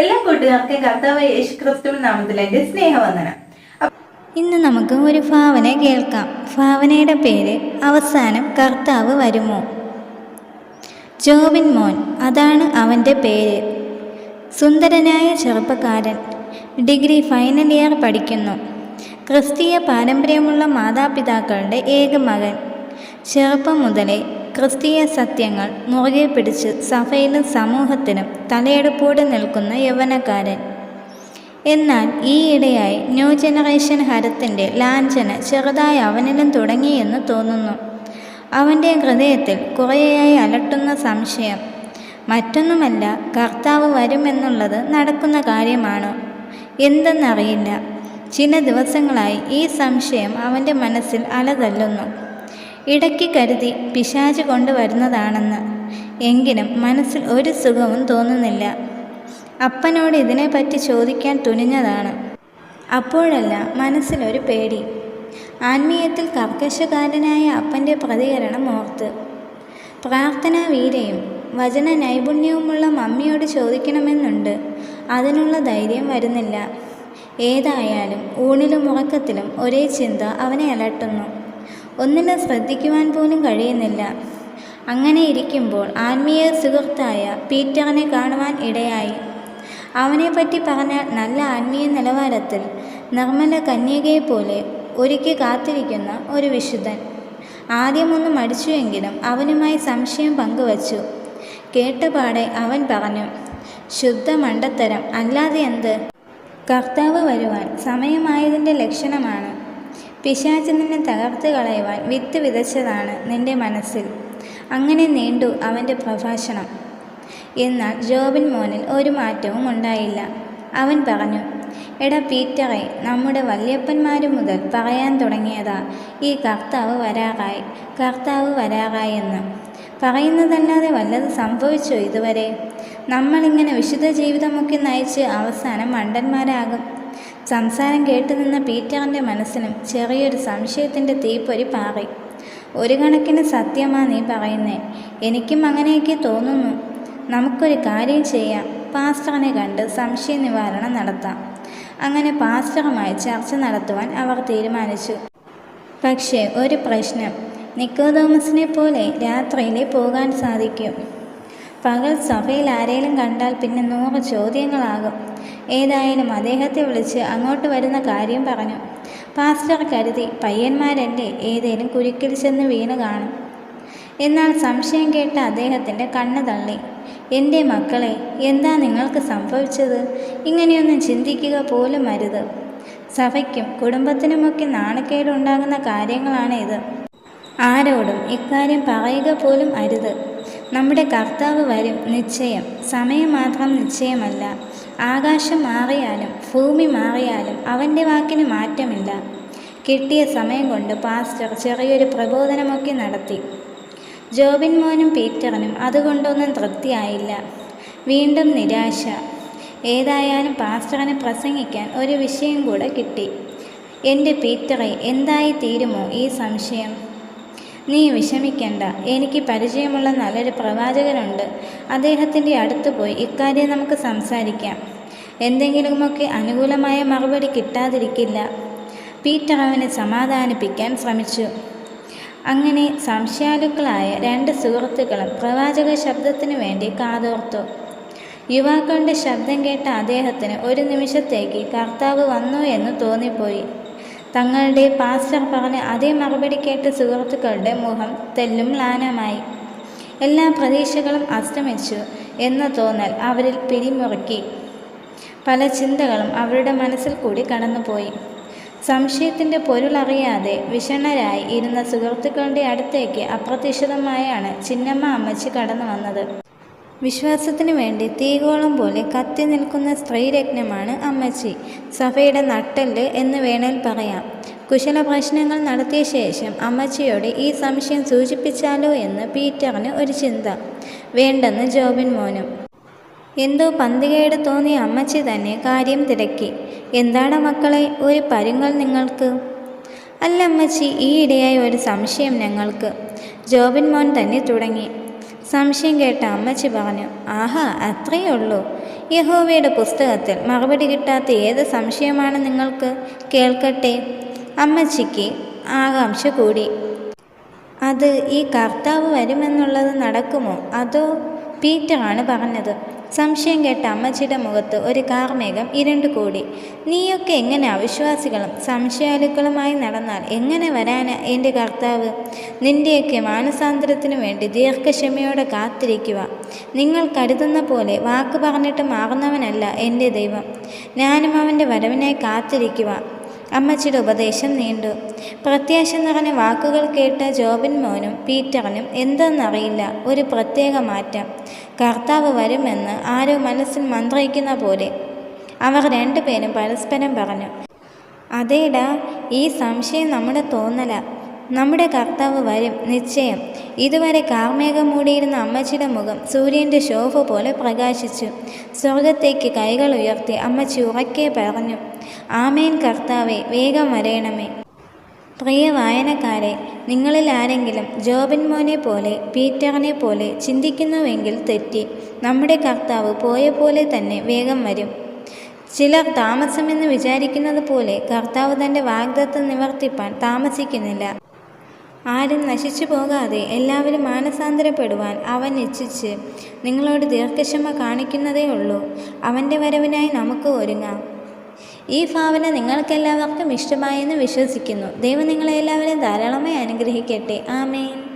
എല്ലാ കൂട്ടുകാർക്കും കർത്താവ് യേശു ക്രിസ്തു നാമത്തിൽ സ്നേഹവന്ദനം ഇന്ന് നമുക്ക് ഒരു ഭാവന കേൾക്കാം. ഭാവനയുടെ പേര് അവസാനം കർത്താവ് വരുമോ? ജോബിൻ മോൻ അതാണ് അവന്റെ പേര്. സുന്ദരനായ ചെറുപ്പക്കാരൻ ഡിഗ്രി ഫൈനൽ ഇയർ പഠിക്കുന്നു. ക്രിസ്തീയ പാരമ്പര്യമുള്ള മാതാപിതാക്കളുടെ ഏക മകൻ. ചെറുപ്പം മുതലേ ക്രിസ്തീയ സത്യങ്ങൾ മുറുകെ പിടിച്ച് സഭയിലും സമൂഹത്തിലും തലയെടുപ്പോടെ നിൽക്കുന്ന യൗവനക്കാരൻ. എന്നാൽ ഈയിടെയായി ന്യൂ ജനറേഷൻ ഹരത്തിന്റെ ലാഞ്ചന ചെറുതായി അവനിലും തുടങ്ങിയെന്ന് തോന്നുന്നു. അവന്റെ ഹൃദയത്തിൽ കുറേയായി അലട്ടുന്ന സംശയം. മറ്റൊന്നുമല്ല കർത്താവ് വരുമെന്നുള്ളത് നടക്കുന്ന കാര്യമാണ്? എന്തെന്നറിയില്ല. ചില ദിവസങ്ങളായി ഈ സംശയം അവന്റെ മനസ്സിൽ അലതല്ലുന്നു. ഇടയ്ക്ക് കരുതി പിശാച് കൊണ്ടുവരുന്നതാണെന്ന്. എങ്കിലും മനസ്സിൽ ഒരു സുഖവും തോന്നുന്നില്ല. അപ്പനോട് ഇതിനെപ്പറ്റി ചോദിക്കാൻ തുനിഞ്ഞതാണ്. അപ്പോഴല്ല മനസ്സിലൊരു പേടി. ആത്മീയത്തിൽ കർക്കശകാരനായ അപ്പന്റെ പ്രതികരണം ഓർത്ത്. പ്രാർത്ഥനാ വീരയും വചന നൈപുണ്യവുമുള്ള മമ്മിയോട് ചോദിക്കണമെന്നുണ്ട്. അതിനുള്ള ധൈര്യം വരുന്നില്ല. ഏതായാലും ഊണിലും ഉറക്കത്തിലും ഒരേ ചിന്ത അവനെ അലട്ടുന്നു. ഒന്നിലും ശ്രദ്ധിക്കുവാൻ പോലും കഴിയുന്നില്ല. അങ്ങനെ ഇരിക്കുമ്പോൾ ആത്മീയ സുഹൃത്തായ പീറ്ററിനെ കാണുവാൻ ഇടയായി. അവനെപ്പറ്റി പറഞ്ഞാൽ നല്ല ആത്മീയ നിലവാരത്തിൽ നിർമ്മല കന്യകയെപ്പോലെ ഒരുക്കി കാത്തിരിക്കുന്ന ഒരു വിശുദ്ധൻ. ആദ്യമൊന്നും മടിച്ചുവെങ്കിലും അവനുമായി സംശയം പങ്കുവച്ചു. കേട്ടപാടെ അവൻ പറഞ്ഞു ശുദ്ധ മണ്ടത്തരം അല്ലാതെ എന്ത്? കർത്താവ് വരുവാൻ സമയമായതിന്റെ ലക്ഷണമാണ്. പിശാച് നിന്നെ തകർത്ത് കളയുവാൻ വിത്ത് വിതച്ചതാണ് നിന്റെ മനസ്സിൽ. അങ്ങനെ നീണ്ടു അവന്റെ പ്രഭാഷണം. എന്നാൽ ജോബിൻ മോനിൽ ഒരു മാറ്റവും ഉണ്ടായില്ല. അവൻ പറഞ്ഞു എടാ പീറ്ററെ നമ്മുടെ വല്യപ്പന്മാർ മുതൽ പറയാൻ തുടങ്ങിയതാ. ഈ കർത്താവ് വരാറായി കർത്താവ് വരാറായി എന്ന്. പറയുന്നതല്ലാതെ വല്ലത് സംഭവിച്ചോ ഇതുവരെ? നമ്മളിങ്ങനെ വിശുദ്ധ ജീവിതമൊക്കെ നയിച്ച് അവസാനം മണ്ടന്മാരാകും. സംസാരം കേട്ടു നിന്ന പീറ്ററിന്റെ മനസ്സിനും ചെറിയൊരു സംശയത്തിന്റെ തീപ്പൊരി പാറി. ഒരു കണക്കിന് സത്യമാ നീ പറയുന്നേ. എനിക്കും അങ്ങനെയൊക്കെ തോന്നുന്നു. നമുക്കൊരു കാര്യം ചെയ്യാം. പാസ്റ്ററിനെ കണ്ട് സംശയ നിവാരണം നടത്താം. അങ്ങനെ പാസ്റ്ററുമായി ചർച്ച നടത്തുവാൻ അവർ തീരുമാനിച്ചു. പക്ഷേ ഒരു പ്രശ്നം. നിക്കോതോമസിനെ പോലെ രാത്രിയിലേ പോകാൻ സാധിക്കും. പകൽ സഭയിൽ ആരെങ്കിലും കണ്ടാൽ പിന്നെ നൂറ് ചോദ്യങ്ങളാകും. ഏതായാലും അദ്ദേഹത്തെ വിളിച്ച് അങ്ങോട്ട് വരുന്ന കാര്യം പറഞ്ഞു. പാസ്റ്റർ കരുതി പയ്യന്മാരെന്റെ ഏതേലും കുരുക്കിൽ ചെന്ന് വീണ് കാണും. എന്നാൽ സംശയം കേട്ട അദ്ദേഹത്തിന്റെ കണ്ണ് തള്ളി. എന്റെ മക്കളെ എന്താ നിങ്ങൾക്ക് സംഭവിച്ചത്? ഇങ്ങനെയൊന്നും ചിന്തിക്കുക പോലും അരുത്. സഭയ്ക്കും കുടുംബത്തിനുമൊക്കെ നാണക്കേടുണ്ടാകുന്ന കാര്യങ്ങളാണ് ഇത്. ആരോടും ഇക്കാര്യം പറയുക പോലും അരുത്. നമ്മുടെ കർത്താവ് വരും നിശ്ചയം. സമയം മാത്രം നിശ്ചയമല്ല. ആകാശം മാറിയാലും ഭൂമി മാറിയാലും അവന്റെ വാക്കിന് മാറ്റമില്ല. കിട്ടിയ സമയം കൊണ്ട് പാസ്റ്റർ ചെറിയൊരു പ്രബോധനമൊക്കെ നടത്തി. ജോബിൻ മോനും പീറ്ററിനും അതുകൊണ്ടൊന്നും തൃപ്തിയായില്ല. വീണ്ടും നിരാശ. ഏതായാലും പാസ്റ്ററിന് പ്രസംഗിക്കാൻ ഒരു വിഷയം കൂടെ കിട്ടി. എന്റെ പീറ്ററെ എന്തായി തീരുമോ ഈ സംശയം? നീ വിഷമിക്കേണ്ട. എനിക്ക് പരിചയമുള്ള നല്ലൊരു പ്രവാചകനുണ്ട്. അദ്ദേഹത്തിന്റെ അടുത്ത് പോയി ഇക്കാര്യം നമുക്ക് സംസാരിക്കാം. എന്തെങ്കിലുമൊക്കെ അനുകൂലമായ മറുപടി കിട്ടാതിരിക്കില്ല. പീറ്റർ അവനെ സമാധാനിപ്പിക്കാൻ ശ്രമിച്ചു. അങ്ങനെ സംശയാലുക്കളായ രണ്ട് സുഹൃത്തുക്കളും പ്രവാചക ശബ്ദത്തിനു വേണ്ടി കാതോർത്തു. യുവാക്കളുടെ ശബ്ദം കേട്ട അദ്ദേഹത്തിന് ഒരു നിമിഷത്തേക്ക് കർത്താവ് വന്നു എന്ന് തോന്നിപ്പോയി. തങ്ങളുടെ പാസ്റ്റർ പറഞ്ഞ അതേ മറുപടി കേട്ട് സുഹൃത്തുക്കളുടെ മുഖം തെല്ലും ലാനമായി. എല്ലാ പ്രതീക്ഷകളും അസ്തമിച്ചു എന്ന തോന്നൽ അവരിൽ പിരിമുറുക്കി. പല ചിന്തകളും അവരുടെ മനസ്സിൽ കൂടി കടന്നുപോയി. സംശയത്തിന്റെ പൊരുളറിയാതെ വിഷണ്ണരായി ഇരുന്ന സുഹൃത്തുക്കളുടെ അടുത്തേക്ക് അപ്രതീക്ഷിതമായാണ് ചിന്നമ്മ അമ്മച്ചി കടന്നു വന്നത്. വിശ്വാസത്തിനു വേണ്ടി തീകോളം പോലെ കത്തി നിൽക്കുന്ന സ്ത്രീരത്നമാണ് അമ്മച്ചി. സഭയുടെ നട്ടൽ എന്ന് വേണേൽ പറയാം. കുശല പ്രശ്നങ്ങൾ നടത്തിയ ശേഷം അമ്മച്ചിയോട് ഈ സംശയം സൂചിപ്പിച്ചാലോ എന്ന് പീറ്ററിന് ഒരു ചിന്ത. വേണ്ടെന്ന് ജോബിൻ മോനും. എന്തോ പന്തികേട് തോന്നിയ അമ്മച്ചി തന്നെ കാര്യം തിരക്കി. എന്താണ് മക്കളെ ഒരു പരുങ്ങൾ നിങ്ങൾക്ക്? അല്ല അമ്മച്ചി ഈയിടെയായ ഒരു സംശയം ഞങ്ങൾക്ക്. ജോബിൻ മോൻ തന്നെ തുടങ്ങി. സംശയം കേട്ട അമ്മച്ചി പറഞ്ഞു ആഹാ അത്രയേ ഉള്ളൂ. യഹോവയുടെ പുസ്തകത്തിൽ മറുപടി കിട്ടാത്ത ഏത് സംശയമാണ് നിങ്ങൾക്ക്? കേൾക്കട്ടെ. അമ്മച്ചിക്ക് ആകാംക്ഷ കൂടി. അത് ഈ കർത്താവ് വരുമെന്നുള്ളത് നടക്കുമോ? അതോ പീറ്ററാണ് പറഞ്ഞത്? സംശയം കേട്ട അമ്മച്ചിയുടെ മുഖത്ത് ഒരു കാർമേഘം ഇരുണ്ടു കൂടി. നീയൊക്കെ എങ്ങനെ അവിശ്വാസികളും സംശയാലുക്കളുമായി നടന്നാൽ എങ്ങനെ വരാന് എന്റെ കർത്താവ്? നിന്റെയൊക്കെ മാനസാന്തരത്തിനു വേണ്ടി ദീർഘക്ഷമയോടെ കാത്തിരിക്കുക. നിങ്ങൾ കരുതുന്ന പോലെ വാക്ക് പറഞ്ഞിട്ട് മാറുന്നവനല്ല എന്റെ ദൈവം. ഞാനും അവന്റെ വരവിനായി കാത്തിരിക്കുക. അമ്മച്ചിയുടെ ഉപദേശം നീണ്ടു. പ്രത്യാശ നിറഞ്ഞ വാക്കുകൾ കേട്ട ജോബിൻ മോനും പീറ്ററിനും എന്തെന്നറിയില്ല. ഒരു പ്രത്യേക മാറ്റം. കർത്താവ് വരുമെന്ന് ആരോ മനസ്സിൽ മന്ത്രിക്കുന്ന പോലെ. അവർ രണ്ടുപേരും പരസ്പരം പറഞ്ഞു. അതേടാ ഈ സംശയം നമ്മുടെ തോന്നല. നമ്മുടെ കർത്താവ് വരും നിശ്ചയം. ഇതുവരെ കാർമേഘം മൂടിയിരുന്ന അമ്മച്ചിയുടെ മുഖം സൂര്യന്റെ ശോഭ പോലെ പ്രകാശിച്ചു. സ്വർഗത്തേക്ക് കൈകൾ ഉയർത്തി അമ്മച്ചി ഉറക്കെ പറഞ്ഞു ആമേൻ കർത്താവെ വേഗം വരയണമേ. പ്രിയ വായനക്കാരെ നിങ്ങളിൽ ആരെങ്കിലും ജോബിൻ മോനെ പോലെ പീറ്ററിനെ പോലെ ചിന്തിക്കുന്നുവെങ്കിൽ തെറ്റി. നമ്മുടെ കർത്താവ് പോയ പോലെ തന്നെ വേഗം വരും. ചിലർ താമസമെന്ന് വിചാരിക്കുന്നത് പോലെ കർത്താവ് തന്റെ വാഗ്ദത്തം നിവർത്തിപ്പാൻ താമസിക്കുന്നില്ല. ആരും നശിച്ചു പോകാതെ എല്ലാവരും മാനസാന്തരപ്പെടുവാൻ അവൻ ഇച്ഛിച്ച് നിങ്ങളോട് ദീർഘക്ഷമ കാണിക്കുന്നതേ ഉള്ളൂ. അവന്റെ വരവിനായി നമുക്ക് ഒരുങ്ങാം. ഈ ഭാവന നിങ്ങൾക്കെല്ലാവർക്കും ഇഷ്ടമായെന്ന് വിശ്വസിക്കുന്നു. ദൈവം നിങ്ങളെല്ലാവരെയും ധാരാളമായി അനുഗ്രഹിക്കട്ടെ. ആമേൻ.